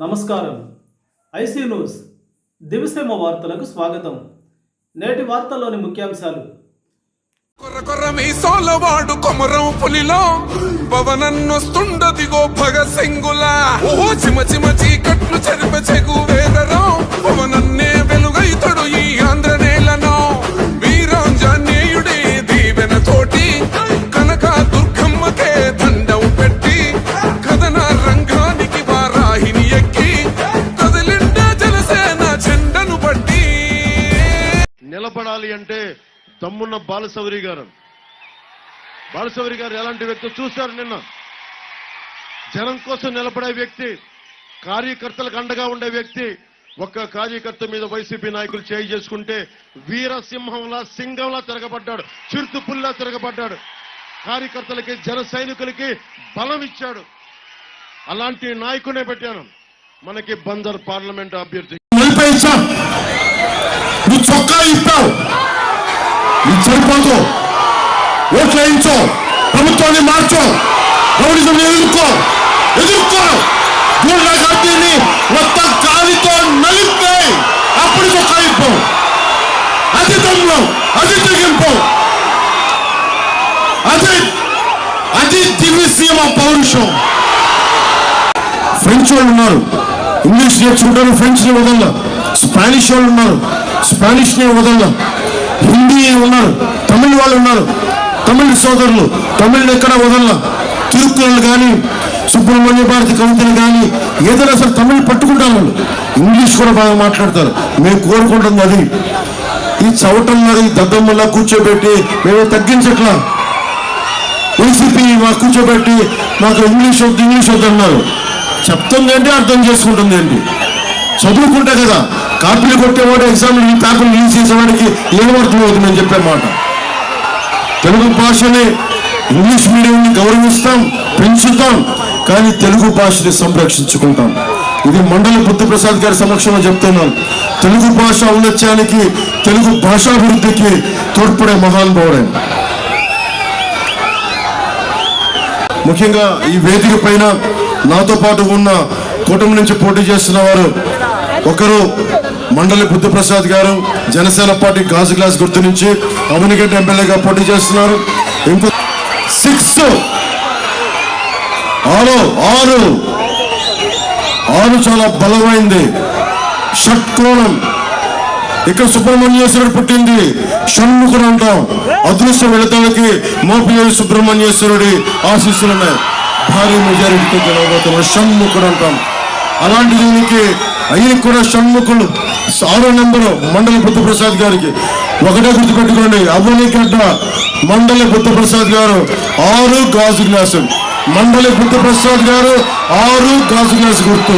నమస్కారం. IC news. దివిసేమ వార్తలకు స్వాగతం. నేటి వార్తల్లోని ముఖ్యాంశాలు. కొర్ర కొర్ర మీ సోలవాడు కొమరం పులిలో పవనన్నొస్తుండదిగో భగ సింగుల. ఓ చిమ చిమ చీకట్లు చెరిప చెగువే. నిలబడాలి అంటే తమ్మున్న బాలసౌరి గారు. బాలసౌరి గారు ఎలాంటి వ్యక్తి చూశారు నిన్న? జనం కోసం నిలబడే వ్యక్తి కార్యకర్తలకు అండగా ఉండే వ్యక్తి ఒక్క కార్యకర్త మీద వైసీపీ నాయకులు చేయి చేసుకుంటే వీరసింహంలా సింగంలా తిరగబడ్డాడు చిరుతుపుల్లా తిరగబడ్డాడు. కార్యకర్తలకి జన సైనికులకి బలం ఇచ్చాడు. అలాంటి నాయకునే పెట్టాను. మనకి బందర్ పార్లమెంట్ అభ్యర్థి నువ్వు చొక్కా ఇస్తావు ఇది సరిపోతు ఓట్లు వేయించో ప్రభుత్వాన్ని మార్చో రౌడిజం ఎదుర్కో ఎదుర్కో గూండా కట్టిని మొత్తం కాలితో నలిపే అప్పుడు చొక్కా ఇప్పావు అది దమ్ము అది తెగింపు అది అది దివ్యసీమ పౌరుషం ఫ్రెంచ్ వాళ్ళు ఉన్నారు ఇంగ్లీష్ నేర్చుకుంటారు ఫ్రెంచ్ వదల స్పానిష్ వాళ్ళు ఉన్నారు స్పానిష్ నే వదల హిందీ ఉన్నారు. తమిళ వాళ్ళు ఉన్నారు. తమిళ సోదరులు తమిళ్ ఎక్కడ వదల తిరుక్కులను కానీ సుబ్రహ్మణ్య భారతి కవితలు కానీ ఏదైనా సరే తమిళ్ పట్టుకుంటారు వాళ్ళు. ఇంగ్లీష్ కూడా బాగా మాట్లాడతారు. మేము కోరుకుంటుంది అది. ఈ చవటం ఈ దద్దమ్మలా కూర్చోబెట్టి మేము తగ్గించట్లా. వైసీపీ మాకు కూర్చోబెట్టి మాకు ఇంగ్లీష్ వద్దు ఇంగ్లీష్ వద్దు అన్నారు. చెప్తుంది ఏంటి అర్థం చేసుకుంటుంది ఏంటి? చదువుకుంటే కదా. కాపీలు కొట్టేవాడు ఎగ్జామ్లు ఈ పేపర్లు రిలీజ్ చేసేవాడికి ఏమర్థం అవుతుంది చెప్పే మాట. తెలుగు భాషని ఇంగ్లీష్ మీడియంని గౌరవిస్తాం పెంచుతాం కానీ తెలుగు భాషని సంరక్షించుకుంటాం. ఇది మండలి బుద్ధప్రసాద్ గారి సమక్షంలో చెప్తున్నాను. తెలుగు భాష ఔన్నత్యానికి తెలుగు భాషాభివృద్ధికి తోడ్పడే మహానుభావుడే ముఖ్యంగా ఈ వేదిక పైన నాతో పాటు ఉన్న కూటమి నుంచి పోటీ చేస్తున్న వారు ఒకరు మండలి బుద్ధప్రసాద్ గారు జనసేన పార్టీ గాజు గ్లాస్ గుర్తు నుంచి అమనిగడ్డ ఎమ్మెల్యేగా పోటీ చేస్తున్నారు. ఇంకో సిక్స్. ఆరు ఆరు. ఆరు చాలా బలమైంది. షట్కోణం ఇక్కడ సుబ్రహ్మణ్యేశ్వరుడు పుట్టింది. షణ్ముఖుడు అంటాం. అదృష్ట విడతలకి మోపిలేని సుబ్రహ్మణ్యేశ్వరుడి ఆశీస్సులు ఉన్నాయి భారీ మెజారిటీతో గెలవబోతున్న షణ్ముఖుడు అంటాం. అలాంటి దీనికి అయిన కూడా షణ్ముఖులు. ఆరో నెంబరు మండలి బుద్ధప్రసాద్ గారికి ఒకటే గుర్తుపెట్టుకోండి. అవ్వనిగడ్డ మండలి బుద్ధప్రసాద్ గారు ఆరు గాజు గ్లాసు మండలి బుద్ధప్రసాద్ గారు ఆరు గాజు గ్లాసు గుర్తు.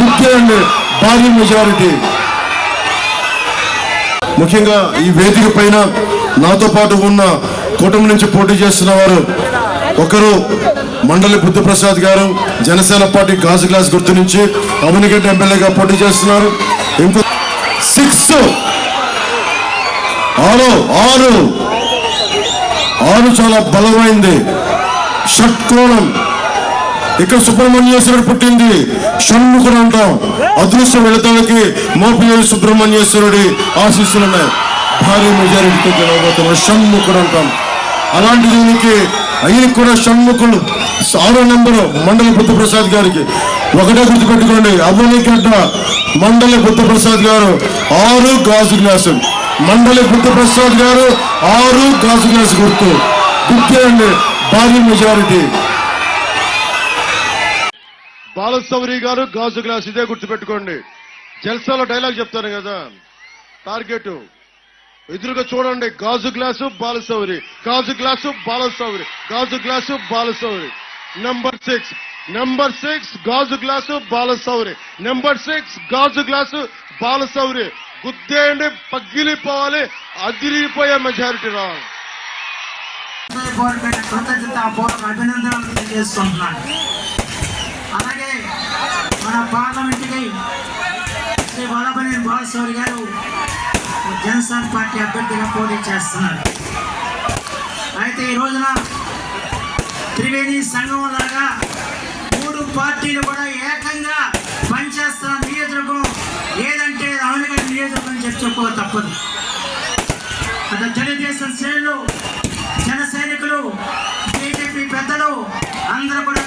గుర్తేయండి భారీ మెజారిటీ. ముఖ్యంగా ఈ వేదిక పైన నాతో పాటు ఉన్న కూటమి నుంచి పోటీ చేస్తున్న వారు ఒకరు మండలి బుద్ధప్రసాద్ గారు జనసేన పార్టీ గాజు గ్లాస్ గుర్తు నుంచి అమనిగడ్డ ఎమ్మెల్యేగా పోటీ చేస్తున్నారు. ఇంకో సిక్స్. ఆరు ఆరు. ఆరు చాలా బలమైంది. షట్కోణం ఇక్కడ సుబ్రహ్మణ్యేశ్వరుడు పుట్టింది. షణ్ముఖుడు అంటాం. అదృష్ట వెళతాలకి మోపిలేని సుబ్రహ్మణ్యేశ్వరుడి ఆశీస్సులు ఉన్నాయి. భారీ మెజారిటీతో గెలవబోతున్న షణ్ముఖుడు అంటాం. అలాంటి దీనికి అయిన కూడా షణ్ముఖులు. ఆరో నెంబరు మండలి బుద్ధప్రసాద్ గారికి. ఒకటే గుర్తుపెట్టుకోండి అవనిగడ్డ మండలి బుద్ధప్రసాద్ గారు ఆరు గాజు గ్లాసు మండలి బుద్ధప్రసాద్ గారు ఆరు గాజు గ్లాసు గుర్తు. గుర్తేయండి భారీ మెజారిటీ. బాలసౌరి గారు గాజు గ్లాస్ ఇదే గుర్తుపెట్టుకోండి. జల్సాలో డైలాగ్ చెప్తాను కదా. టార్గెట్. ఎదురుగా చూడండి గాజు గ్లాసు బాలసౌరి గాజు గ్లాసు బాలసౌరి గాజు glass Balashowry. Number six number six గాజు గ్లాసు బాలసౌరి. నెంబర్ సిక్స్ గాజు గ్లాసు బాలసౌరి. గుద్దేయండి పగిలిపోవాలి అదిరిపోయే మెజారిటీ రావాలి అభినందనలు తెలియజేస్తున్నాను. అలాగే మన పార్లమెంట్కి శ్రీ గారు జనసేన పార్టీ అభ్యర్థిగా పోటీ చేస్తున్నారు. అయితే ఈ రోజున త్రివేణి సంఘం లాగా మూడు పార్టీలు కూడా ఏకంగా పనిచేస్తున్న నియోజకవర్గం ఏదంటే రావణగడ్డ నియోజకవర్గం చెప్పుకో తప్పదు. అటు తెలుగుదేశం శ్రేణులు జన సైనికులు బీజేపీ పెద్దలు అందరూ కూడా